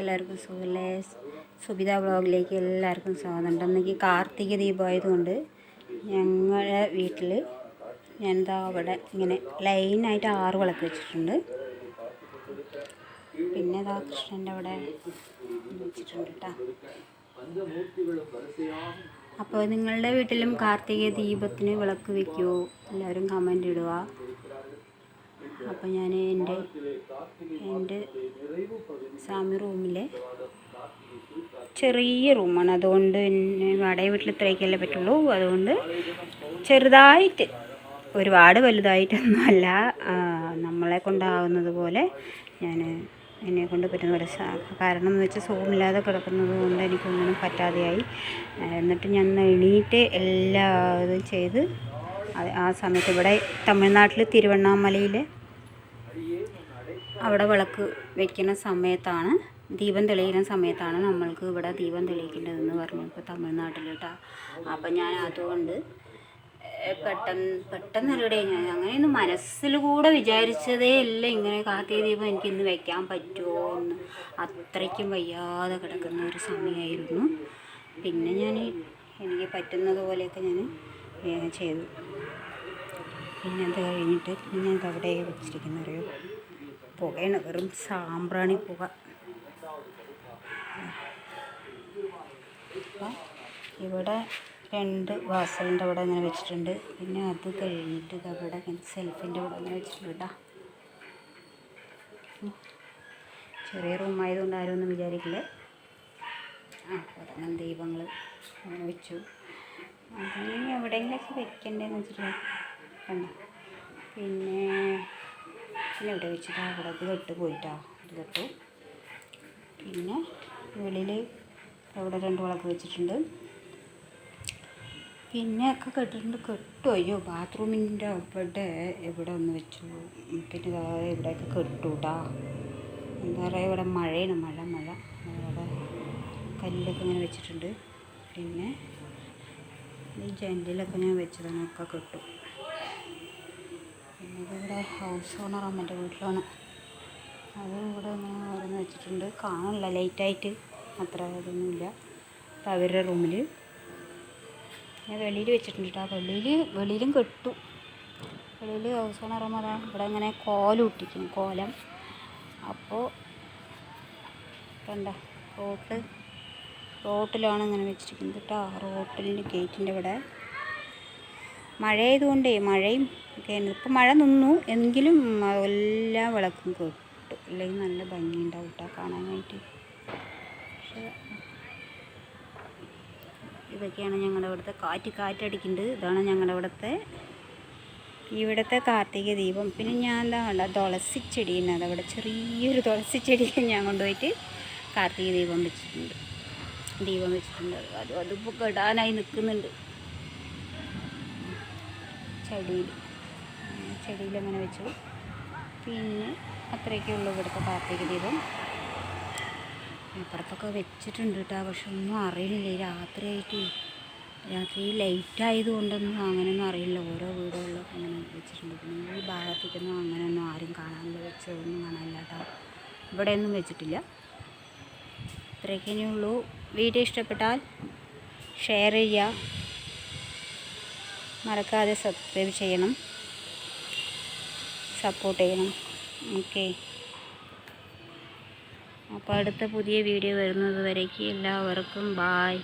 എല്ലാവർക്കും സുഖല്ലേ സുബിത ബ്ലോഗിലേക്ക് എല്ലാവർക്കും സ്വാഗതം. അന്നെങ്കിൽ കാർത്തിക ദീപമായതുകൊണ്ട് ഞങ്ങളുടെ വീട്ടിൽ ഞാൻ എന്താ അവിടെ ഇങ്ങനെ ലൈനായിട്ട് ആറ് വിളക്ക് വെച്ചിട്ടുണ്ട്. പിന്നെ ഇതാ കൃഷ്ണന്റെ അവിടെ വെച്ചിട്ടുണ്ട് കേട്ടോ അപ്പോൾ നിങ്ങളുടെ വീട്ടിലും കാർത്തിക ദീപത്തിന് വിളക്ക് വെക്കുമോ എല്ലാവരും കമന്റ് ഇടുക. അപ്പോൾ ഞാൻ എന്റെ എന്റെ സ്വാമി റൂമിലെ. ചെറിയ റൂമാണ്. അതുകൊണ്ട് വാടക വീട്ടിൽ ഇത്രയൊക്കെയല്ലേ പറ്റുള്ളൂ. അതുകൊണ്ട് ചെറുതായിട്ട് ഒരുപാട് വലുതായിട്ടൊന്നുമല്ല. നമ്മളെ കൊണ്ടാവുന്നത് പോലെ ഞാൻ എന്നെ കൊണ്ട് പറ്റുന്ന പോലെ കാരണം എന്ന് വെച്ചാൽ സുഖമില്ലാതെ കിടക്കുന്നത് കൊണ്ട് എനിക്കൊന്നിനും പറ്റാതെയായി. എന്നിട്ട് ഞാൻ എണീറ്റ് എല്ലാ ഇതും ചെയ്ത് ആ സമയത്ത് ഇവിടെ തമിഴ്നാട്ടിൽ തിരുവണ്ണാമലയിൽ അവിടെ വിളക്ക് വെക്കുന്ന സമയത്താണ് ദീപം തെളിയുന്ന സമയത്താണ് നമ്മൾക്ക് ഇവിടെ ദീപം തെളിയിക്കേണ്ടതെന്ന് പറഞ്ഞു ഇപ്പോൾ തമിഴ്നാട്ടിൽ കേട്ടോ അപ്പം ഞാൻ അതുകൊണ്ട് പെട്ടെന്ന് പെട്ടെന്ന് പെട്ടെന്നല്ലേ ഞാൻ അങ്ങനെയൊന്നും മനസ്സിൽ കൂടെ വിചാരിച്ചതേ അല്ല ഇങ്ങനെ കാർത്തിക ദീപം എനിക്ക് ഇന്ന് വെക്കാൻ പറ്റുമോ എന്ന്. അത്രയ്ക്കും വയ്യാതെ കിടക്കുന്ന ഒരു സമയമായിരുന്നു. പിന്നെ ഞാൻ എനിക്ക് പറ്റുന്നത് പോലെയൊക്കെ ഞാൻ ചെയ്തു. പിന്നെ അത് കഴിഞ്ഞിട്ട് ഞാൻ അവിടെ വെച്ചിരിക്കുന്നറിയോ പുകയാണ്. വെറും സാമ്പ്രാണി പുക. ഇവിടെ രണ്ട് വാസലിന്റെ അവിടെ ഇങ്ങനെ വെച്ചിട്ടുണ്ട്. പിന്നെ അത് കഴിഞ്ഞിട്ട് ഇത് അവിടെ സെൽഫിന്റെ അവിടെ ഇങ്ങനെ വെച്ചിട്ടുണ്ട് കേട്ടോ. ചെറിയ റൂമായതുകൊണ്ട് ആരും ഒന്നും വിചാരിക്കില്ലേ. ആ ദൈവങ്ങൾ അങ്ങനെ വെച്ചു. അതിന് എവിടെയെങ്കിലൊക്കെ വെക്കണ്ടേന്ന് വെച്ചിട്ടുണ്ട് കണ്ടോ? പിന്നെ പിന്നെ ഇവിടെ വെച്ചിട്ട് അവിടെ ഇത് പോയിട്ടോ ഇതിലിട്ടു. പിന്നെ വെളിയിൽ ഇവിടെ രണ്ട് വിളക്ക് വെച്ചിട്ടുണ്ട്. പിന്നെ ഒക്കെ കെട്ടിട്ടുണ്ട്. കെട്ടു. അയ്യോ ബാത്റൂമിന്റെ അവിടെ ഇവിടെ ഒന്ന് വെച്ചു. പിന്നെ ഇവിടെയൊക്കെ കെട്ടൂട്ടാ. കേട്ടോ എന്താ പറയുക ഇവിടെ മഴയാണ്. മഴ മഴ. അവിടെ കല്ലൊക്കെ ഇങ്ങനെ വെച്ചിട്ടുണ്ട്. പിന്നെ ഈ ജനലിലൊക്കെ ഞാൻ വെച്ചതാണ്. ഒക്കെ കെട്ടു. ഹൗസ് ഓണർ അമ്മന്റെ വീട്ടിലാണ്. അത് ഇവിടെ ഇങ്ങനെ ഓരോന്ന് വെച്ചിട്ടുണ്ട്. കാണില്ല ലൈറ്റായിട്ട് അത്ര ഇതൊന്നുമില്ല. അവരുടെ റൂമിൽ ഞാൻ വെളിയിൽ വെച്ചിട്ടുണ്ട് കേട്ടോ വെളിയിൽ വെളിയിലും കെട്ടു. വെളിയിൽ ഹൗസ് ഓണർ അമ്മ അതാ ഇവിടെ ഇങ്ങനെ കോലം ഇട്ടിരിക്കും കോലം. അപ്പോൾ കണ്ട റോട്ട് റോട്ടിലാണ് ഇങ്ങനെ വെച്ചിരിക്കുന്നത് കേട്ടോ റോട്ടിന്റെ ഗേറ്റിന്റെ ഇവിടെ. മഴ ആയതുകൊണ്ടേ മഴയും ഒക്കെയാണ് ഇപ്പം മഴ നിന്നു. എങ്കിലും എല്ലാ വിളക്കും കെട്ടു. അല്ലെങ്കിൽ നല്ല ഭംഗിയുണ്ടാവും കേട്ടോ കാണാനായിട്ട്. പക്ഷേ ഇതൊക്കെയാണ് ഞങ്ങളുടെ ഇവിടുത്തെ കാറ്റ്. കാറ്റടിക്കുന്നുണ്ട്. ഇതാണ് ഞങ്ങളുടെ ഇവിടുത്തെ ഇവിടുത്തെ കാർത്തിക ദീപം. പിന്നെ ഞാൻ എന്താ വേണ്ട തുളസി ചെടീനെ അതവിടെ ചെറിയൊരു തുളസി ചെടി ഞാൻ കൊണ്ടുപോയിട്ട് കാർത്തിക ദീപം വെച്ചിട്ടുണ്ട്. ദീപം വെച്ചിട്ടുണ്ട്. അത് അതിപ്പോൾ കെടാനായി നിൽക്കുന്നുണ്ട്. ചെടിയിൽ. ചെടിയിൽ അങ്ങനെ വെച്ചു. പിന്നെ അത്രയൊക്കെ ഉള്ളൂ ഇവിടുത്തെ കാർത്തിക ദീപം. ഇപ്പുറത്തൊക്കെ വെച്ചിട്ടുണ്ട് കേട്ടോ. പക്ഷെ ഒന്നും അറിയില്ല രാത്രിയായിട്ട് രാത്രി ലൈറ്റ് ആയതുകൊണ്ടൊന്നും അങ്ങനെയൊന്നും അറിയില്ല. ഓരോ വീടുകളിലൊക്കെ അങ്ങനെ വെച്ചിട്ടുണ്ട്. പിന്നെ ഈ ഭാഗത്തേക്കൊന്നും അങ്ങനെയൊന്നും ആരും കാണാനില്ല. വെച്ചതൊന്നും കാണാനില്ല കേട്ടോ. ഇവിടെയൊന്നും വെച്ചിട്ടില്ല. ഇത്രയൊക്കെ ഉള്ളൂ വീഡിയോ ഇഷ്ടപ്പെട്ടാൽ ഷെയർ ചെയ്യുക. മറക്കാതെ സബ്സ്ക്രൈബ് ചെയ്യണം. സപ്പോർട്ട് ചെയ്യണം. ഓക്കെ അപ്പോൾ അടുത്ത പുതിയ വീഡിയോ വരുന്നത് വരേക്ക്. എല്ലാവർക്കും ബായ്